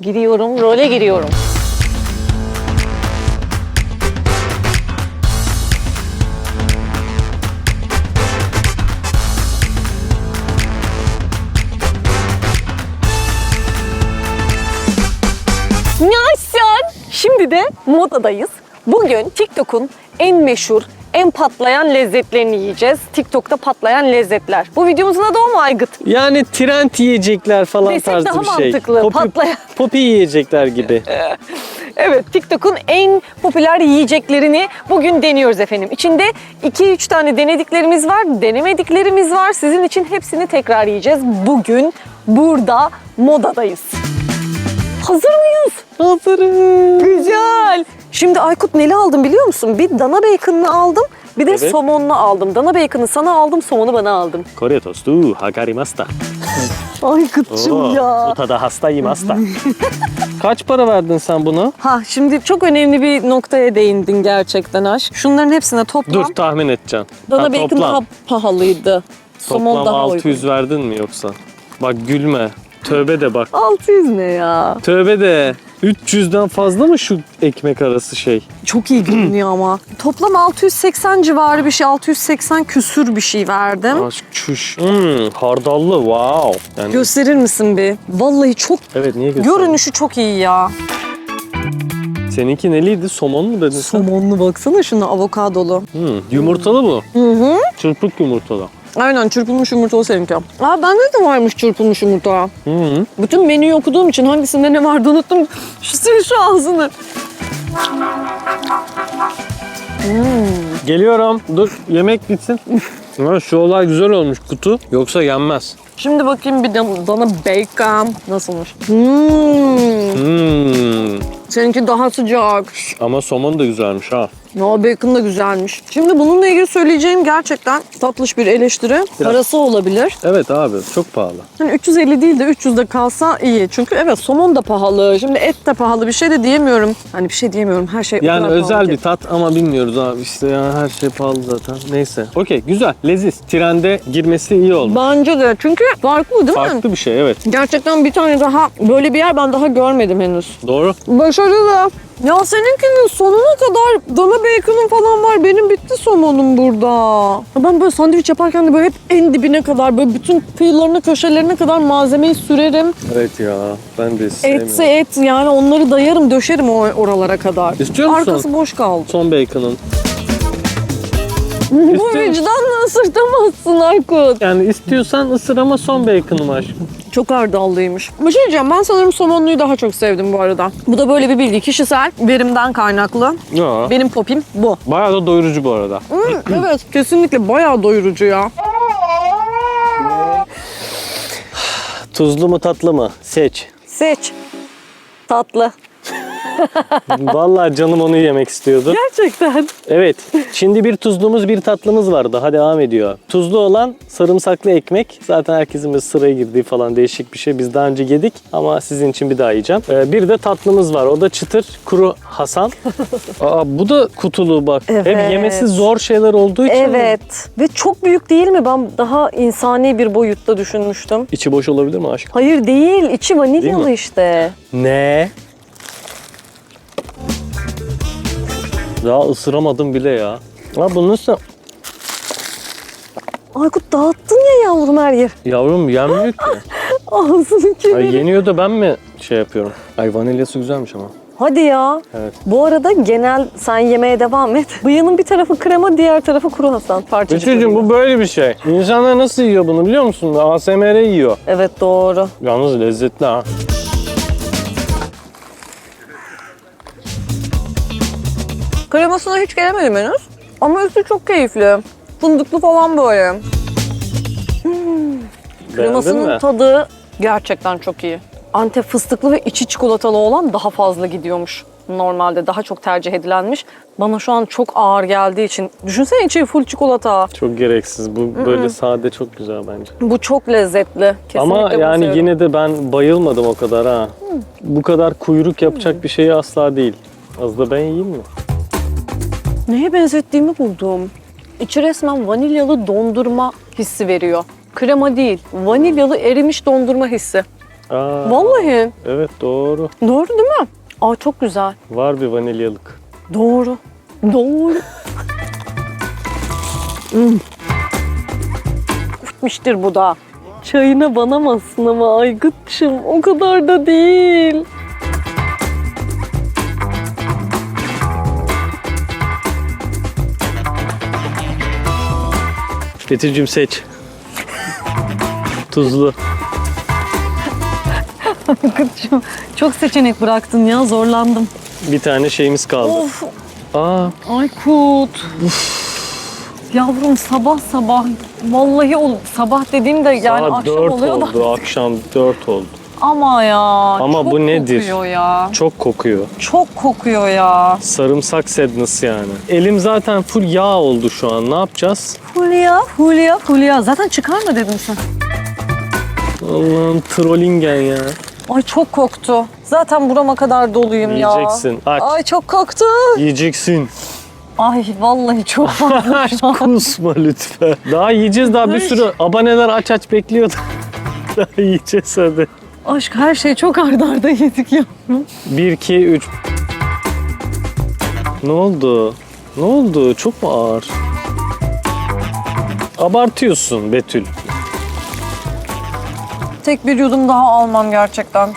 Giriyorum, role giriyorum. Nice Şimdi de modadayız. Bugün TikTok'un en meşhur, en patlayan lezzetlerini yiyeceğiz. TikTok'ta patlayan lezzetler. Bu videomuzun adı o mu Aygıt? Yani trend yiyecekler falan Desek tarzı daha bir şey. mantıklı, patlayan. Popi yiyecekler gibi. Evet, TikTok'un en popüler yiyeceklerini bugün deniyoruz efendim. İçinde 2-3 tane denediklerimiz var, denemediklerimiz var. Sizin için hepsini tekrar yiyeceğiz. Bugün burada modadayız. Hazır mıyız? Hazırım. Güzel. Şimdi Aykut neli aldım biliyor musun? Bir dana bacon'ını aldım, bir de Evet. somonlu aldım. Dana bacon'ı sana aldım, somonu bana aldım. Kore tostu hakarimasta. Aykut'cum ya. Utada hastayım hasta. Kaç para verdin sen buna? Ha şimdi çok önemli bir noktaya değindin gerçekten aşk. Şunların hepsine toplam. Dur tahmin edeceğim. Dana bacon daha pahalıydı. Somon Toplam daha 600 verdin mi yoksa? Bak gülme. Tövbe de bak. uygun. 600 ne ya? Tövbe de. 300'den fazla mı şu ekmek arası şey? Çok iyi görünüyor ama. Toplam 680 civarı bir şey, 680 küsür bir şey verdim. Aşk çüş. Hmm, hardallı wow. Yani, Gösterir misin bir? Vallahi çok evet niye göstereyim? görünüşü çok iyi ya. Seninki neliydi? Somon mu dedin sen? Somonlu baksana şuna avokadolu. Hmm, yumurtalı bu. Hı hı. Çırpık yumurtalı. Aynen çırpılmış yumurtalı seninki. Aa bende de varmış çırpılmış yumurta. Hı hı. Bütün menüyü okuduğum için hangisinde ne vardı unuttum. Şu sil şu ağzını. Geliyorum. Dur yemek bitsin. Ama şu olay güzel olmuş kutu. Yoksa yenmez. Şimdi bakayım bir de dana bacon nasılmış. Hmm. Hmm. Seninki daha sıcak. Ama somon da güzelmiş ha. No bacon da güzelmiş. Şimdi bununla ilgili söyleyeceğim gerçekten tatlış bir eleştiri. Biraz. Parası olabilir. Evet abi çok pahalı. Hani 350 değil de 300'de kalsa iyi. Çünkü evet somon da pahalı. Şimdi et de pahalı. Bir şey de diyemiyorum. Hani bir şey diyemiyorum. Her şey Yani özel bir tat ama bilmiyoruz abi işte ya her şey pahalı zaten. Neyse. Okey güzel. Leziz. Trende girmesi iyi oldu. Bence de. Çünkü farklı değil mi? Farklı bir şey evet. Gerçekten bir tane daha böyle bir yer ben daha görmedim henüz. Doğru. Başarılı. Ya seninkinin sonuna kadar dana bacon'un falan var. Benim bitti somonum burada. Ben böyle sandviç yaparken de böyle hep en dibine kadar böyle bütün kıyılarına köşelerine kadar malzemeyi sürerim. Evet ya ben de sevmiyorum. Etse et yani onları dayarım döşerim o oralara kadar. İstiyor musun? Arkası boş kaldı. Son bacon'ın. Bu İstiyor vicdanla ısırtamazsın Aykut. Yani istiyorsan ısır ama son bacon'ım aşkım. Çok ardallıymış. Bir şey diyeceğim ben sanırım somonluyu daha çok sevdim bu arada. Bu da böyle bir bilgi kişisel verimden kaynaklı. Ya. Benim popim bu. Bayağı da doyurucu bu arada. Hmm, evet kesinlikle bayağı doyurucu ya. Tuzlu mu tatlı mı? Seç. Seç. Tatlı. Vallahi canım onu yemek istiyordu. Gerçekten. Evet. Şimdi bir tuzlumuz bir tatlımız var. Daha devam ediyor. Tuzlu olan sarımsaklı ekmek. Zaten herkesin bir sıraya girdiği falan değişik bir şey. Biz daha önce yedik ama sizin için bir daha yiyeceğim. Ee, bir de tatlımız var. O da çıtır kuru Hasan. Aa, bu da kutulu bak. Evet. Hem yemesi zor şeyler olduğu için Evet. Ve çok büyük değil mi? Ben daha insani bir boyutta düşünmüştüm. içi boş olabilir mi aşkım? Hayır değil. İçi Değil vanilyalı mi? işte. Ne? Daha ısıramadım bile ya. Ha bunun üstüne... Aykut dağıttın ya yavrum her yer. Yavrum yenmiyor ki. Ağzını Ay kemirir. yeniyor da ben mi şey yapıyorum? Ay vanilyası güzelmiş ama. Hadi ya. Evet. Bu arada genel sen yemeye devam et. Bıyığının bir tarafı krema, diğer tarafı kuru Hasan. Parçacık. Betül'cüm bıyığı. bu böyle bir şey. İnsanlar nasıl yiyor bunu biliyor musun? ASMR yiyor. Evet doğru. Yalnız lezzetli ha. Kremasına hiç gelemedim henüz. Ama üstü çok keyifli. Fındıklı falan böyle. Hmm. Kremasının mi? tadı gerçekten çok iyi. Antep fıstıklı ve içi çikolatalı olan daha fazla gidiyormuş. Normalde daha çok tercih edilenmiş. Bana şu an çok ağır geldiği için. Düşünsene içi full çikolata. Çok gereksiz. Bu böyle sade çok güzel bence. Bu çok lezzetli. Kesinlikle Ama bunu yani seviyorum. yine de ben bayılmadım o kadar ha. Bu kadar kuyruk yapacak bir şey asla değil. Az da ben yiyeyim mi? Neye benzettiğimi buldum. İçi resmen vanilyalı dondurma hissi veriyor. Krema değil, vanilyalı erimiş dondurma hissi. Aa, Vallahi. Evet doğru. Doğru değil mi? Aa çok güzel. Var bir vanilyalık. Doğru. Doğru. Hmm. Bitmiştir bu da. Çayına banamazsın ama Aygıt'cığım o kadar da değil. Betül'cüm seç. Tuzlu. Aygıt'cığım çok seçenek bıraktın ya zorlandım. Bir tane şeyimiz kaldı. Of Aa, Aykut. Yavrum sabah sabah vallahi ol sabah dediğimde yani saat akşam 4 oluyor da oldu. Akşam 4 oldu. Ama ya Ama çok bu nedir? kokuyor ya. Çok kokuyor. Çok kokuyor ya. Sarımsak sadness yani. Elim zaten full yağ oldu şu an. Ne yapacağız? Fulya, Fulya, Fulya. Zaten çıkarma dedim sen. Allah'ım trollingen ya. Ay çok koktu. Zaten burama kadar doluyum ya. Yiyeceksin. Aç. Ay çok koktu. Yiyeceksin. Ay vallahi çok fazla şu an. Kusma lütfen. Daha yiyeceğiz daha bir sürü aboneler aç aç bekliyor. daha yiyeceğiz hadi. Aşk her şey çok ardarda arda yedik ya. 1, 2, 3. Ne oldu? Ne oldu? Çok mu ağır? Abartıyorsun Betül. Tek bir yudum daha almam gerçekten.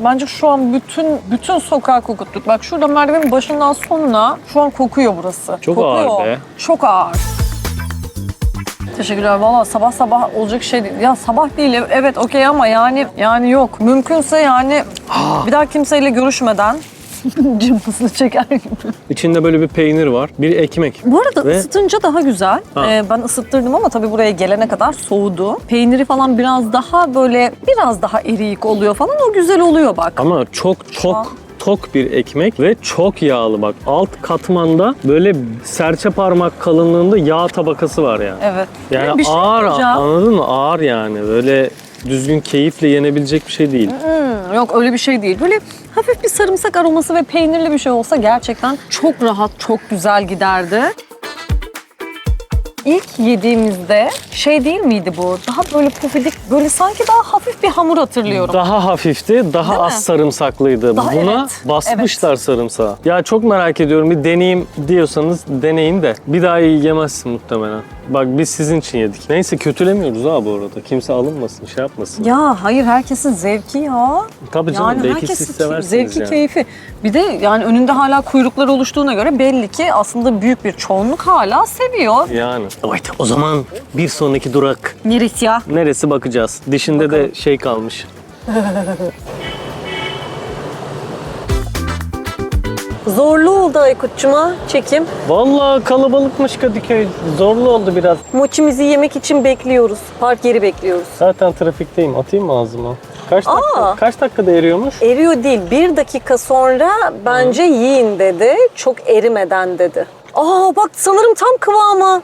Bence şu an bütün bütün sokağı kokuttuk. Bak şurada merdivenin başından sonuna şu an kokuyor burası. Çok kokuyor. ağır be. Çok ağır. Teşekkürler. Valla sabah sabah olacak şey değil. Ya sabah değil evet okey ama yani yani yok. Mümkünse yani bir daha kimseyle görüşmeden cımbızını çeker gibi. İçinde böyle bir peynir var. Bir ekmek. Bu arada Ve- ısıtınca daha güzel. Ha. Ee, ben ısıttırdım ama tabii buraya gelene kadar soğudu. Peyniri falan biraz daha böyle biraz daha eriyik oluyor falan. O güzel oluyor bak. Ama çok an- çok tok bir ekmek ve çok yağlı bak. Alt katmanda böyle serçe parmak kalınlığında yağ tabakası var yani. Evet. Yani Bir şey ağır söyleyeceğim. anladın mı? Ağır yani. Böyle düzgün keyifle yenebilecek bir şey değil. Hmm, yok öyle bir şey değil. Böyle hafif bir sarımsak aroması ve peynirli bir şey olsa gerçekten çok rahat, çok güzel giderdi. İlk yediğimizde şey değil miydi bu? Daha böyle pufidik, böyle sanki daha hafif bir hamur hatırlıyorum. Daha hafifti, daha Değil az mi? sarımsaklıydı. Daha- Buna evet, basmışlar sarımsağı. Ya çok merak ediyorum. Bir deneyeyim diyorsanız deneyin de. Bir daha yemezsin muhtemelen. Bak biz sizin için yedik. Neyse kötülemiyoruz ha bu arada. Kimse alınmasın, şey yapmasın. Ya hayır herkesin zevki ya. Tabii canım Yani belki herkesin siz seversiniz zevki, yani. keyfi. Bir de yani önünde hala kuyruklar oluştuğuna göre belli ki aslında büyük bir çoğunluk hala seviyor. Yani. Evet o zaman bir sonraki durak Neresi ya? neresi bakacağız. Dişinde de şey kalmış. Zorlu oldu Aykut'cuma çekim. Vallahi kalabalıkmış Kadıköy. Zorlu oldu biraz. Moçimizi yemek için bekliyoruz. Park yeri bekliyoruz. Zaten trafikteyim. Atayım mı ağzıma? Kaç dakika, Aa. kaç dakikada eriyormuş? Eriyor değil. Bir dakika sonra bence yiyin dedi. Çok erimeden dedi. Aa bak sanırım tam kıvamı.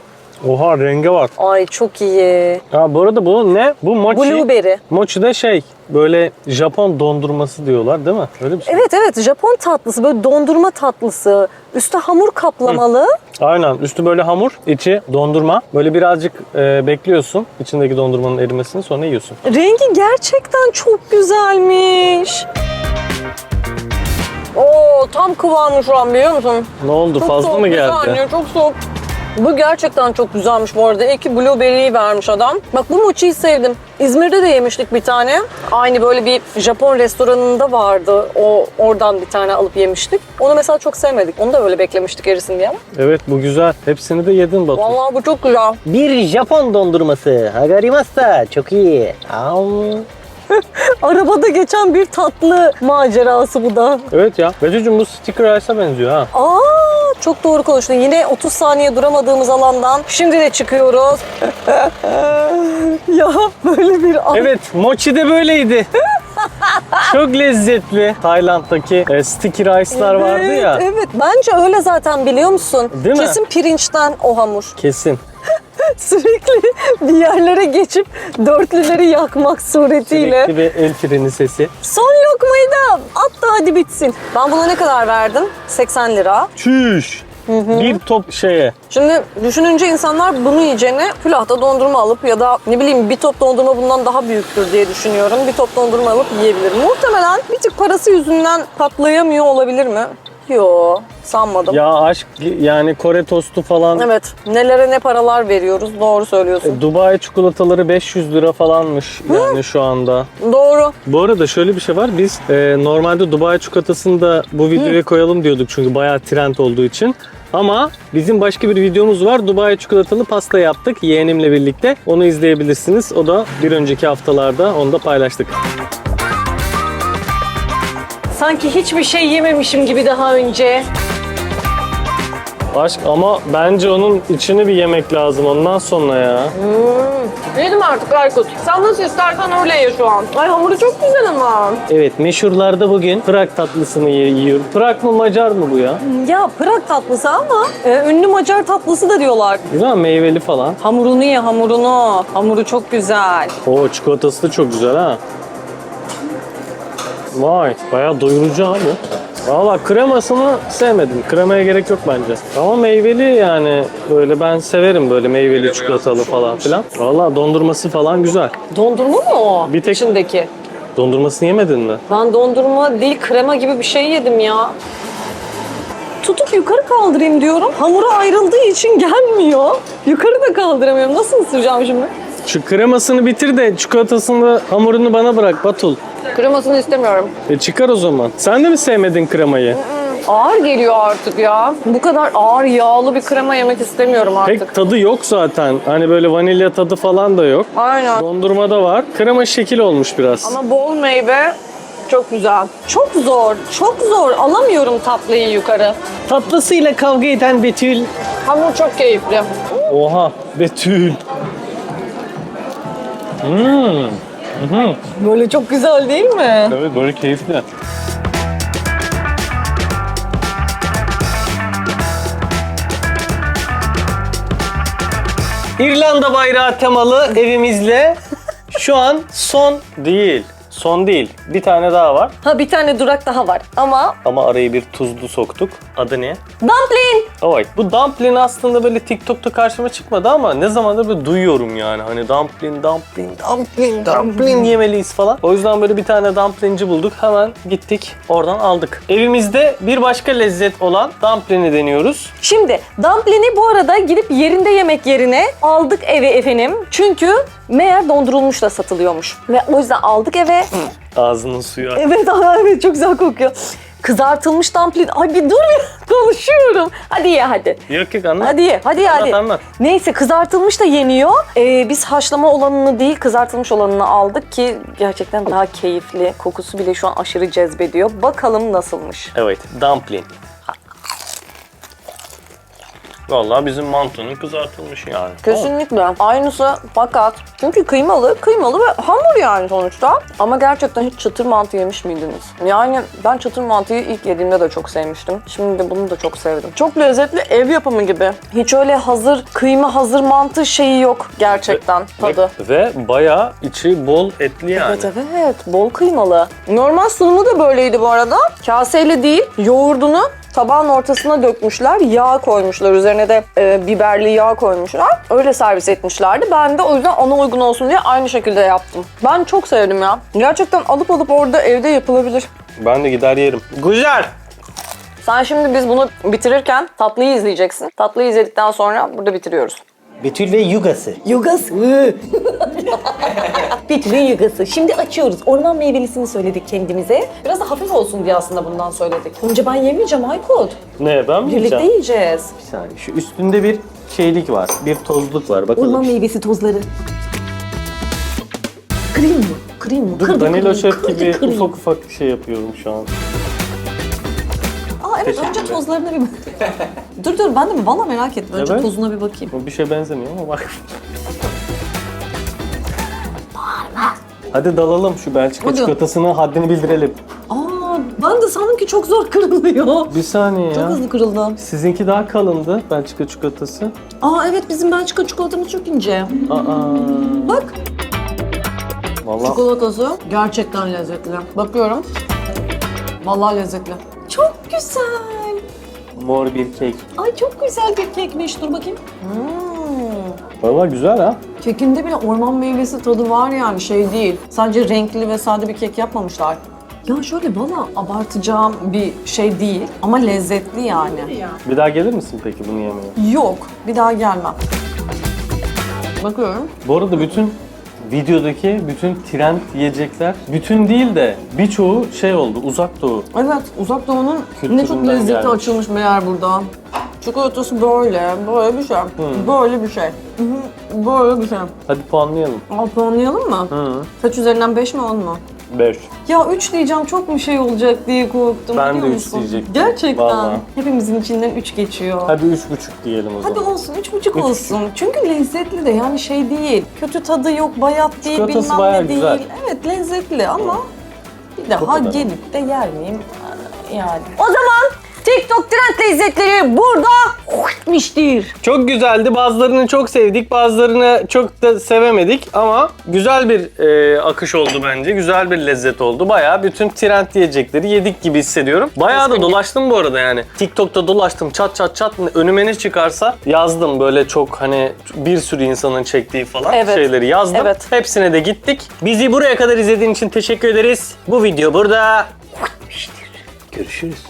Oha renge bak. Ay çok iyi. Ha bu arada bu ne? Bu mochi. Blueberry. Mochi de şey böyle Japon dondurması diyorlar değil mi? Öyle bir şey. Evet evet Japon tatlısı böyle dondurma tatlısı. Üstü hamur kaplamalı. Aynen. Üstü böyle hamur, içi dondurma. Böyle birazcık e, bekliyorsun içindeki dondurmanın erimesini sonra yiyorsun. Rengi gerçekten çok güzelmiş. Oo tam kıvamı şu an biliyor musun? Ne oldu? Çok Fazla soğuk, mı bir geldi? saniye, çok soğuk. Bu gerçekten çok güzelmiş bu arada. İyi ki vermiş adam. Bak bu mochiyi sevdim. İzmir'de de yemiştik bir tane. Aynı böyle bir Japon restoranında vardı. O oradan bir tane alıp yemiştik. Onu mesela çok sevmedik. Onu da öyle beklemiştik erisin diye ama. Evet bu güzel. Hepsini de yedin Batu. Vallahi bu çok güzel. Bir Japon dondurması. Hagarimasta. Çok iyi. Am. Arabada geçen bir tatlı macerası bu da. Evet ya. Betül'cüm bu sticker rice'a benziyor ha. Aa çok doğru konuştun. Yine 30 saniye duramadığımız alandan şimdi de çıkıyoruz. ya böyle bir an. Evet, mochi de böyleydi. Çok lezzetli. Tayland'daki e, sticky rice'lar vardı ya. Evet, evet. Bence öyle zaten biliyor musun? Değil mi? Kesin pirinçten o hamur. Kesin. Sürekli bir yerlere geçip dörtlüleri yakmak suretiyle. Sürekli bir el freni sesi. Son da at da hadi bitsin. Ben buna ne kadar verdim? 80 lira. Çüş. Bir top şeye. Şimdi düşününce insanlar bunu yiyeceğine külahta dondurma alıp ya da ne bileyim bir top dondurma bundan daha büyüktür diye düşünüyorum. Bir top dondurma alıp yiyebilir. Muhtemelen bir tık parası yüzünden patlayamıyor olabilir mi? Yo sanmadım. Ya aşk yani Kore tostu falan. Evet nelere ne paralar veriyoruz doğru söylüyorsun. Dubai çikolataları 500 lira falanmış yani şu anda. Doğru. Bu arada şöyle bir şey var. Biz e, normalde Dubai çikolatasını da bu videoya koyalım diyorduk çünkü bayağı trend olduğu için. Ama bizim başka bir videomuz var. Dubai çikolatalı pasta yaptık yeğenimle birlikte. Onu izleyebilirsiniz. O da bir önceki haftalarda onu da paylaştık. Sanki hiçbir şey yememişim gibi daha önce. Aşk ama bence onun içini bir yemek lazım ondan sonra ya. Yedim artık Aykut. Sen nasıl istersen öyle ye şu an. Ay hamuru çok güzel ama. Evet meşhurlarda bugün Prag tatlısını ye- yiyorum. Prag mı Macar mı bu ya? Ya Prag tatlısı ama e, ünlü Macar tatlısı da diyorlar. Güzel meyveli falan. Hamurunu ye hamurunu. Hamuru çok güzel. O çikolatası da çok güzel ha. Vay bayağı doyurucu abi. Valla kremasını sevmedim. Kremaya gerek yok bence. Ama meyveli yani böyle ben severim böyle meyveli çikolatalı falan filan. Valla dondurması falan güzel. Dondurma mı o? Bir tek- içindeki. Dondurmasını yemedin mi? Ben dondurma değil krema gibi bir şey yedim ya. Tutup yukarı kaldırayım diyorum. Hamuru ayrıldığı için gelmiyor. Yukarı da kaldıramıyorum. Nasıl ısıracağım şimdi? Şu kremasını bitir de çikolatasını hamurunu bana bırak Batul. Kremasını istemiyorum. E çıkar o zaman. Sen de mi sevmedin kremayı? Ağır geliyor artık ya. Bu kadar ağır yağlı bir krema yemek istemiyorum artık. Pek tadı yok zaten. Hani böyle vanilya tadı falan da yok. Aynen. Dondurmada var. Krema şekil olmuş biraz. Ama bol meyve çok güzel. Çok zor, çok zor. Alamıyorum tatlıyı yukarı. Tatlısıyla kavga eden Betül. Hamur çok keyifli. Oha Betül. Hmm. Böyle çok güzel değil mi? Evet böyle keyifli. İrlanda bayrağı temalı evimizle şu an son değil. Son değil. Bir tane daha var. Ha bir tane durak daha var ama Ama araya bir tuzlu soktuk. Adı ne? dumpling. Evet. Bu dumpling aslında böyle TikTok'ta karşıma çıkmadı ama ne zamandır böyle duyuyorum yani. Hani dumpling, dumpling, dumpling, dumpling yemeliyiz falan. O yüzden böyle bir tane dumplingci bulduk. Hemen gittik oradan aldık. Evimizde bir başka lezzet olan dumpling'i deniyoruz. Şimdi dumpling'i bu arada gidip yerinde yemek yerine aldık eve efendim. Çünkü meğer dondurulmuş da satılıyormuş. Ve o yüzden aldık eve. Ağzının suyu. evet evet çok güzel kokuyor. Kızartılmış dumpling. Ay bir dur bir konuşuyorum. Hadi ye hadi. Yok yok anlat. Hadi ye, hadi ye, Anlat, hadi. anlat. Neyse kızartılmış da yeniyor. Ee, biz haşlama olanını değil kızartılmış olanını aldık ki gerçekten daha keyifli. Kokusu bile şu an aşırı cezbediyor. Bakalım nasılmış. Evet, dumpling. Vallahi bizim mantonun kızartılmış yani. Kesinlikle. Aynısı fakat çünkü kıymalı, kıymalı ve hamur yani sonuçta. Ama gerçekten hiç çıtır mantı yemiş miydiniz? Yani ben çıtır mantıyı ilk yediğimde de çok sevmiştim. Şimdi de bunu da çok sevdim. Çok lezzetli ev yapımı gibi. Hiç öyle hazır kıyma, hazır mantı şeyi yok gerçekten tadı. Ve, ve bayağı içi bol etli yani. Evet evet bol kıymalı. Normal sunumu da böyleydi bu arada. Kaseyle değil yoğurdunu tabağın ortasına dökmüşler. Yağ koymuşlar. Üzerine de e, biberli yağ koymuşlar. Öyle servis etmişlerdi. Ben de o yüzden ona uygun olsun diye aynı şekilde yaptım. Ben çok sevdim ya. Gerçekten alıp alıp orada evde yapılabilir. Ben de gider yerim. Güzel. Sen şimdi biz bunu bitirirken tatlıyı izleyeceksin. Tatlıyı izledikten sonra burada bitiriyoruz. Betül ve Yugası. Yugası. Betül'ün yugası. Şimdi açıyoruz. Orman meyvelisini söyledik kendimize. Biraz da hafif olsun diye aslında bundan söyledik. Önce ben yemeyeceğim Aykut. Ne ben mi Birlikte yiyeceğim? yiyeceğiz. Bir saniye. Şu üstünde bir şeylik var. Bir tozluk var. Bakalım. Orman meyvesi tozları. Kırayım mı? Kırayım mı? Dur Kırdı, Danilo kırdı, Şef kırdı, gibi kırayım. ufak ufak şey yapıyorum şu an. Aa evet önce tozlarına bir Dur dur ben de mi? Valla merak ettim. Önce Evet. tozuna bir bakayım. Bu bir şey benzemiyor ama bak. Hadi dalalım şu Belçika Hadi. çikolatasını haddini bildirelim. Aa ben de sandım ki çok zor kırılıyor. Bir saniye Çok ya. hızlı kırıldı. Sizinki daha kalındı Belçika çikolatası. Aa evet bizim Belçika çikolatamız çok ince. Aa. Bak. Vallahi Çikolatası gerçekten lezzetli. Bakıyorum. Vallahi lezzetli. Çok güzel. mor bir kek. Ay çok güzel bir kekmiş. Dur bakayım. Hmm. Valla güzel ha. Kekinde bile orman meyvesi tadı var yani şey değil. Sadece renkli ve sade bir kek yapmamışlar. Ya şöyle bana abartacağım bir şey değil ama lezzetli yani. Bir daha gelir misin peki bunu yemeye? Yok, bir daha gelmem. Bakıyorum. Bu arada bütün videodaki bütün trend yiyecekler, bütün değil de birçoğu şey oldu, uzak doğu. Evet, Uzak Doğu'nun ne çok Kültüründen lezzeti gelmiş. açılmış meğer burada. Çikolatası böyle, böyle bir şey. Böyle bir şey. Hı hı, Böyle bir şey. Hadi puanlayalım. Al puanlayalım mı? Hı. Kaç üzerinden 5 mi 10 mu? 5. Ya 3 diyeceğim çok mu şey olacak diye korktum Ben biliyor de üç musun? diyecektim. Gerçekten. Vallahi. Hepimizin içinden 3 geçiyor. Hadi 3,5 diyelim o zaman. Hadi olsun, üç buçuk olsun. Çünkü lezzetli de yani şey değil. Kötü tadı yok, bayat değil, Çikolatası bilmem bayağı ne değil. güzel. Evet lezzetli ama bir daha kadar. gelip de yer miyim? Yani. O zaman TikTok trend lezzetleri burada bitmiştir. Çok güzeldi. Bazılarını çok sevdik, bazılarını çok da sevemedik ama güzel bir e, akış oldu bence. Güzel bir lezzet oldu. Bayağı bütün trend yiyecekleri yedik gibi hissediyorum. Bayağı da dolaştım bu arada yani. TikTok'ta dolaştım çat çat çat önüme ne çıkarsa yazdım böyle çok hani bir sürü insanın çektiği falan Evet. şeyleri yazdım. Evet. Hepsine de gittik. Bizi buraya kadar izlediğin için teşekkür ederiz. Bu video burada. Görüşürüz.